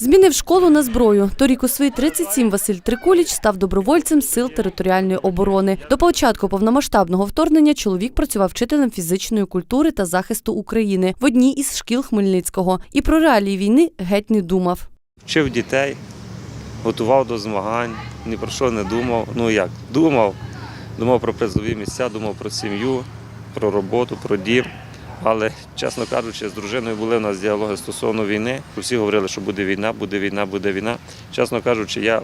Змінив школу на зброю. Торік у свої 37 Василь Трикуліч став добровольцем сил територіальної оборони. До початку повномасштабного вторгнення чоловік працював вчителем фізичної культури та захисту України в одній із шкіл Хмельницького і про реалії війни геть не думав. Вчив дітей, готував до змагань, ні про що не думав. Ну як, думав, думав про призові місця, думав про сім'ю, про роботу, про дім. Але, чесно кажучи, з дружиною були у нас діалоги стосовно війни. Всі говорили, що буде війна, буде війна, буде війна. Чесно кажучи, я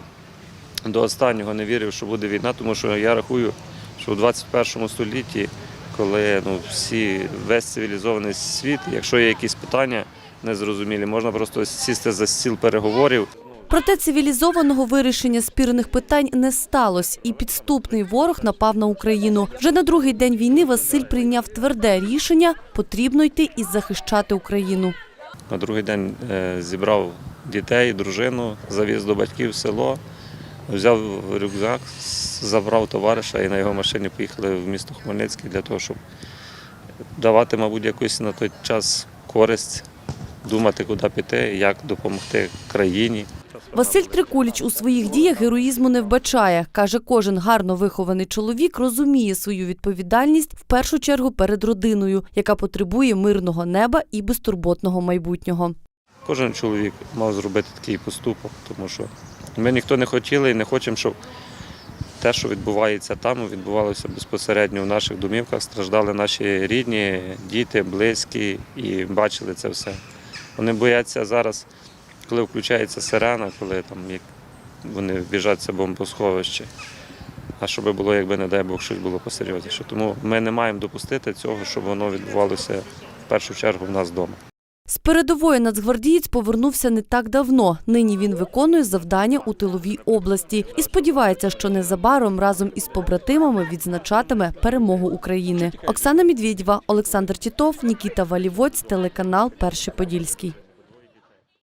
до останнього не вірив, що буде війна, тому що я рахую, що у 21 столітті, коли ну, всі, весь цивілізований світ, якщо є якісь питання незрозумілі, можна просто сісти за стіл переговорів. Проте цивілізованого вирішення спірних питань не сталося, і підступний ворог напав на Україну. Вже на другий день війни Василь прийняв тверде рішення – потрібно йти і захищати Україну. На другий день е, зібрав дітей, дружину, завіз до батьків в село, взяв рюкзак, забрав товариша і на його машині поїхали в місто Хмельницький для того, щоб давати, мабуть, якусь на той час користь, думати, куди піти, як допомогти країні. Василь Трикуліч у своїх діях героїзму не вбачає. Каже, кожен гарно вихований чоловік розуміє свою відповідальність в першу чергу перед родиною, яка потребує мирного неба і безтурботного майбутнього. Кожен чоловік мав зробити такий поступок, тому що ми ніхто не хотіли і не хочемо, щоб те, що відбувається там, відбувалося безпосередньо в наших домівках. Страждали наші рідні, діти, близькі і бачили це все. Вони бояться зараз, коли включається сирена, коли там вони біжать це бомбосховище. А щоб було, якби, не дай Бог, щось було посерйозніше. Тому ми не маємо допустити цього, щоб воно відбувалося в першу чергу в нас вдома. З передової нацгвардієць повернувся не так давно. Нині він виконує завдання у тиловій області і сподівається, що незабаром разом із побратимами відзначатиме перемогу України. Оксана Медведєва, Олександр Тітов, Нікіта Валівоць, телеканал Перший Подільський.